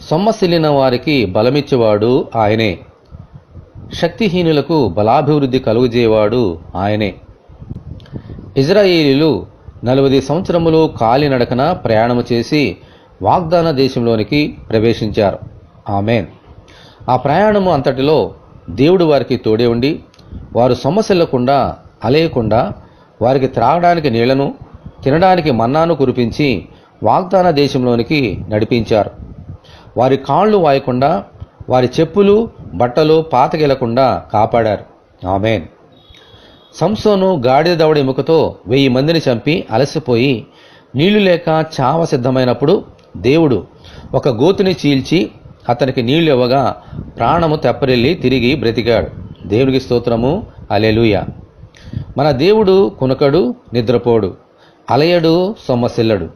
సొమ్మసిల్లిన వారికి బలమిచ్చేవాడు ఆయనే. శక్తిహీనులకు బలాభివృద్ధి కలుగజేవాడు ఆయనే. ఇజ్రాయేలీలు నలభై సంవత్సరములు కాలినడకన ప్రయాణము చేసి వాగ్దాన దేశంలోనికి ప్రవేశించారు. ఆమెన్. ఆ ప్రయాణము అంతటిలో దేవుడు వారికి తోడే ఉండి వారు సొమ్మసిల్లకుండా అలేయకుండా వారికి త్రాగడానికి నీళ్ళను తినడానికి మన్నాను కురిపించి వాగ్దాన దేశంలోనికి నడిపించారు. వారి కాళ్ళు వాయకుండా వారి చెప్పులు బట్టలు పాతగిలకుండా కాపాడారు. ఆమెన్. సంసోను గాడిద దవడ ఎముకతో వెయ్యి మందిని చంపి అలసిపోయి నీళ్ళు లేక చావ సిద్ధమైనప్పుడు దేవుడు ఒక గోతుని చీల్చి అతనికి నీళ్ళు ఇవ్వగా ప్రాణము తెప్పరిల్లి తిరిగి బ్రతికాడు. దేవునికి స్తోత్రము. అలెలుయ మన దేవుడు కునకడు నిద్రపోడు. అలయడు సొమ్మసిల్లడు.